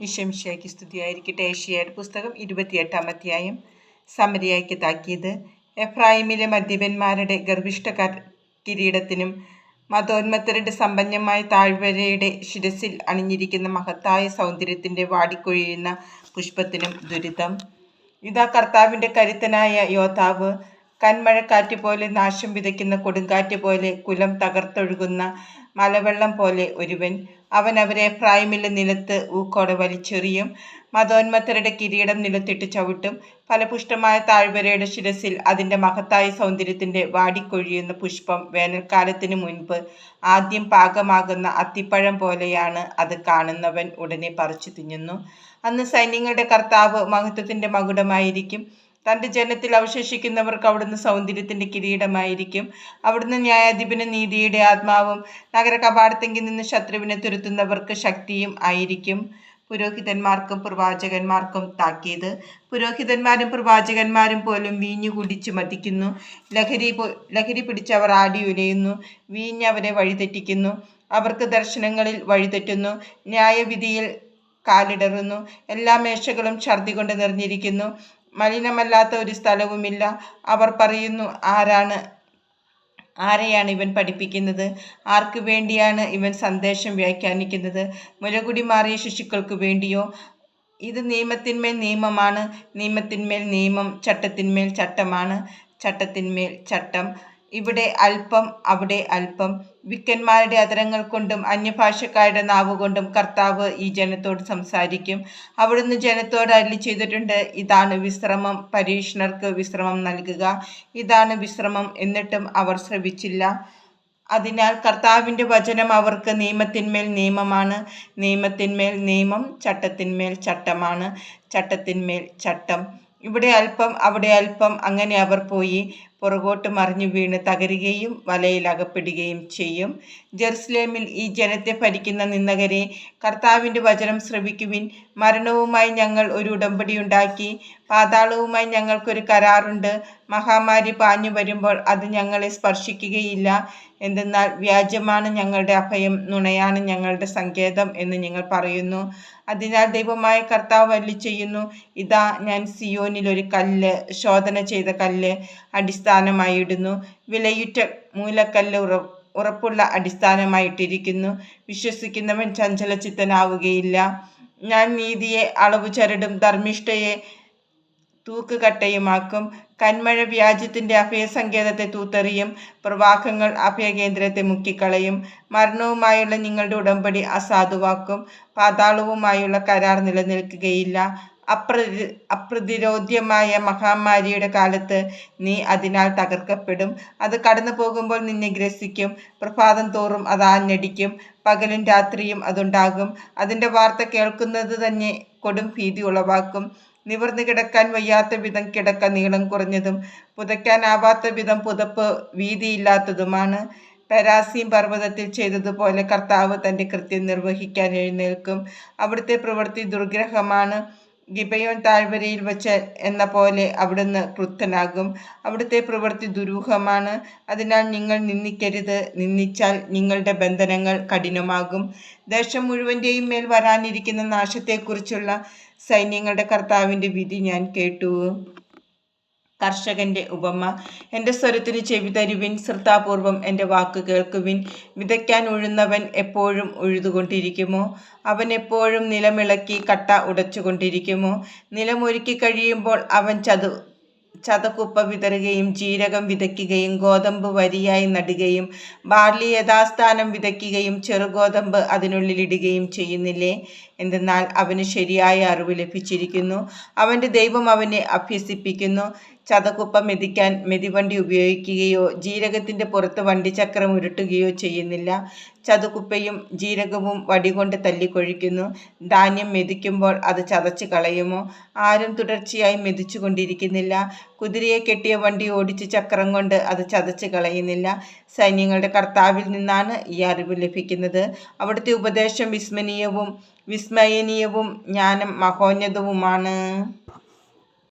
വിഷമിഷയ്ക്ക് സ്തുതിയായിരിക്കട്ടെ ഏഷ്യയുടെ പുസ്തകം ഇരുപത്തിയെട്ടാം അധ്യായം. സമരിയായ്ക്ക് താക്കിയത് എഫ്രായിമിലെ മദ്യപന്മാരുടെ ഗർഭിഷ്ഠ കിരീടത്തിനും മതോന്മത്തരുടെ സമ്പന്നമായ താഴ്വരയുടെ ശിരസിൽ അണിഞ്ഞിരിക്കുന്ന മഹത്തായ സൗന്ദര്യത്തിന്റെ വാടിക്കൊഴിയുന്ന പുഷ്പത്തിനും ദുരിതം. ഇതാ കർത്താവിന്റെ കരുത്തനായ യോദ്ധാവ് കന്മഴക്കാറ്റ് പോലെ നാശം വിതയ്ക്കുന്ന കൊടുങ്കാറ്റ് പോലെ കുലം തകർത്തൊഴുകുന്ന മലവെള്ളം പോലെ ഒരുവൻ. അവൻ അവരെ പ്രായമില്ല നിലത്ത് ഊക്കോടെ വലിച്ചെറിയും. മതോന്മത്തരുടെ കിരീടം നിലത്തിട്ട് ചവിട്ടും. ഫലപുഷ്ടമായ താഴ്വരയുടെ ശിരസിൽ അതിന്റെ മഹത്തായ സൗന്ദര്യത്തിന്റെ വാടിക്കൊഴിയുന്ന പുഷ്പം വേനൽക്കാലത്തിന് മുൻപ് ആദ്യം പാകമാകുന്ന അത്തിപ്പഴം പോലെയാണ് അത് കാണുന്നവൻ ഉടനെ പറിച്ചു തിന്നുന്നു. അന്ന് സൈന്യങ്ങളുടെ കർത്താവ് മഹത്വത്തിന്റെ മകുടമായിരിക്കും. തന്റെ ജനത്തിൽ അവശേഷിക്കുന്നവർക്ക് അവിടുന്ന് സൗന്ദര്യത്തിന്റെ കിരീടമായിരിക്കും. അവിടുന്ന് ന്യായാധിപന് നീതിയുടെ ആത്മാവും നഗര കപാടത്തെങ്കിൽ നിന്ന് ശത്രുവിനെ തുരുത്തുന്നവർക്ക് ശക്തിയും ആയിരിക്കും. പുരോഹിതന്മാർക്കും പ്രവാചകന്മാർക്കും താക്കീത്. പുരോഹിതന്മാരും പ്രവാചകന്മാരും പോലും വീഞ്ഞു കുടിച്ചു മതിക്കുന്നു ലഹരി ലഹരി പിടിച്ചവർ ആടി ഉലയുന്നു. വീഞ്ഞ് അവരെ വഴിതെറ്റിക്കുന്നു. അവർക്ക് ദർശനങ്ങളിൽ വഴിതെറ്റുന്നു. ന്യായവിധിയിൽ കാലിടറുന്നു. എല്ലാ മേശകളും ഛർദി കൊണ്ട് നിറഞ്ഞിരിക്കുന്നു. മലിനമല്ലാത്ത ഒരു സ്ഥലവുമില്ല. അവർ പറയുന്നു ആരാണ് ആരെയാണ് ഇവൻ പഠിപ്പിക്കുന്നത്? ആർക്കു വേണ്ടിയാണ് ഇവൻ സന്ദേശം വ്യാഖ്യാനിക്കുന്നത്? മുലകുടി മാറിയ ശിശുക്കൾക്ക് വേണ്ടിയോ? ഇത് നിയമത്തിന്മേൽ നിയമമാണ്. നിയമത്തിന്മേൽ നിയമം ചട്ടത്തിന്മേൽ ചട്ടമാണ്. ചട്ടത്തിന്മേൽ ചട്ടം. ഇവിടെ അല്പം അവിടെ അല്പം. വിക്കന്മാരുടെ അതരങ്ങൾ കൊണ്ടും അന്യഭാഷക്കാരുടെ നാവ് കൊണ്ടും കർത്താവ് ഈ ജനത്തോട് സംസാരിക്കും. അവിടുന്ന് ജനത്തോട് അല്ലി ചെയ്തിട്ടുണ്ട് ഇതാണ് വിശ്രമം പരീക്ഷണർക്ക് വിശ്രമം നൽകുക. ഇതാണ് വിശ്രമം എന്നിട്ടും അവർ ശ്രവിച്ചില്ല. അതിനാൽ കർത്താവിന്റെ വചനം അവർക്ക് നിയമത്തിന്മേൽ നിയമമാണ്. നിയമത്തിന്മേൽ നിയമം ചട്ടത്തിന്മേൽ ചട്ടമാണ്. ചട്ടത്തിന്മേൽ ചട്ടം. ഇവിടെ അല്പം അവിടെ അല്പം അങ്ങനെ അവർ പോയി പുറകോട്ട് മറിഞ്ഞു വീണ് തകരുകയും വലയിൽ അകപ്പെടുകയും ചെയ്യും. ജെറുസലേമിൽ ഈ ജനത്തെ ഭരിക്കുന്ന നിന്ദകരെ കർത്താവിന്റെ വചനം ശ്രവിക്കുവിൻ. മരണവുമായി ഞങ്ങൾ ഒരു ഉടമ്പടി ഉണ്ടാക്കി. പാതാളവുമായി ഞങ്ങൾക്കൊരു കരാറുണ്ട്. മഹാമാരി പാഞ്ഞു വരുമ്പോൾ അത് ഞങ്ങളെ സ്പർശിക്കുകയില്ല. എന്തെന്നാൽ വ്യാജമാണ് ഞങ്ങളുടെ അഭയം നുണയാണ് ഞങ്ങളുടെ സങ്കേതം എന്ന് നിങ്ങൾ പറയുന്നു. അതിനാൽ ദൈവമായ കർത്താവ് വല്ലി ചെയ്യുന്നു ഇതാ ഞാൻ സിയോനിൽ ഒരു കല്ല് ശോധന ചെയ്ത കല്ല് അടിസ്ഥാനമായിടുന്നു. വിലയുറ്റ മൂലക്കല്ല് ഉറ ഉറപ്പുള്ള അടിസ്ഥാനമായിട്ടിരിക്കുന്നു. വിശ്വസിക്കുന്നവൻ ചഞ്ചലചിത്തനാവുകയില്ല. ഞാൻ നീതിയെ അളവു ചരടും ധർമ്മിഷ്ഠയെ തൂക്കുകട്ടയുമാക്കും. കന്മഴ വ്യാജ്യത്തിന്റെ അഭയസങ്കേതത്തെ തൂത്തെറിയും. പ്രവാഹങ്ങൾ അഭയകേന്ദ്രത്തെ മുക്കിക്കളയും. മരണവുമായുള്ള നിങ്ങളുടെ ഉടമ്പടി അസാധുവാക്കും. പാതാളവുമായുള്ള കരാർ നിലനിൽക്കുകയില്ല. അപ്രതി അപ്രതിരോധ്യമായ മഹാമാരിയുടെ കാലത്ത് നീ അതിനാൽ തകർക്കപ്പെടും. അത് കടന്നു പോകുമ്പോൾ നിന്നെ ഗ്രസിക്കും. പ്രഭാതം തോറും അത് ആഞ്ഞടിക്കും. പകലും രാത്രിയും അതുണ്ടാകും. അതിന്റെ വാർത്ത കേൾക്കുന്നത് തന്നെ കൊടും ഭീതി ഉളവാക്കും. നിവർന്നു കിടക്കാൻ വയ്യാത്ത വിധം കിടക്ക നീളം കുറഞ്ഞതും പുതയ്ക്കാനാവാത്ത വിധം പുതപ്പ് വീതിയില്ലാത്തതുമാണ്. പരാസീം പർവതത്തിൽ ചെയ്തതുപോലെ കർത്താവ് തന്റെ കൃത്യം നിർവഹിക്കാൻ എഴുന്നേൽക്കും. അവിടുത്തെ പ്രവൃത്തി ദുർഗ്രഹമാണ്. ഗിബയോൻ താഴ്വരയിൽ വച്ച് എന്ന പോലെ അവിടുന്ന് ക്രുദ്ധനാകും. അവിടുത്തെ പ്രവൃത്തി ദുരൂഹമാണ്. അതിനാൽ നിങ്ങൾ നിന്ദിക്കരുത്. നിന്ദിച്ചാൽ നിങ്ങളുടെ ബന്ധനങ്ങൾ കഠിനമാകും. ദേശം മുഴുവന്റെയും മേൽ വരാനിരിക്കുന്ന നാശത്തെക്കുറിച്ചുള്ള സൈന്യങ്ങളുടെ കർത്താവിന്റെ വിധി ഞാൻ കേട്ടു. കർഷകന്റെ ഉപമ. എന്റെ സ്വരത്തിന് ചെവി തരുവിൻ ശ്രദ്ധാപൂർവം എന്റെ വാക്ക് കേൾക്കുവിൻ. വിതയ്ക്കാൻ ഉഴുന്നവൻ എപ്പോഴും ഉഴുതുകൊണ്ടിരിക്കുമോ? അവൻ എപ്പോഴും നിലമിളക്കി കട്ട ഉടച്ചുകൊണ്ടിരിക്കുമോ? നിലമൊരുക്കി കഴിയുമ്പോൾ അവൻ ചതു ചതക്കുപ്പ വിതറുകയും ജീരകം വിതയ്ക്കുകയും ഗോതമ്പ് വരിയായി നടുകയും ബാർലി യഥാസ്ഥാനം വിതയ്ക്കുകയും ചെറുഗോതമ്പ് അതിനുള്ളിലിടുകയും ചെയ്യുന്നില്ലേ? എന്തെന്നാൽ അവന് ശരിയായ അറിവ് ലഭിച്ചിരിക്കുന്നു. അവന്റെ ദൈവം അവനെ അഭ്യസിപ്പിക്കുന്നു. ചതക്കുപ്പ മെതിക്കാൻ മെതിവണ്ടി ഉപയോഗിക്കുകയോ ജീരകത്തിന്റെ പുറത്ത് വണ്ടിചക്രം ഉരുട്ടുകയോ ചെയ്യുന്നില്ല. ചതുക്കുപ്പയും ജീരകവും വടികൊണ്ട് തല്ലിക്കൊഴിക്കുന്നു. ധാന്യം മെതിക്കുമ്പോൾ അത് ചതച്ച് കളയുമോ? ആരും തുടർച്ചയായി മെതിച്ചു കൊണ്ടിരിക്കുന്നില്ല കുതിരയെ കെട്ടിയ വണ്ടി ഓടിച്ച് ചക്രം കൊണ്ട് അത് ചതച്ച് കളയുന്നില്ല. സൈന്യങ്ങളുടെ കർത്താവിൽ നിന്നാണ് ഈ അറിവ് ലഭിക്കുന്നത്. അവിടുത്തെ ഉപദേശം വിസ്മനീയവും വിസ്മയനീയവും ജ്ഞാനം മഹോന്നതവുമാണ്.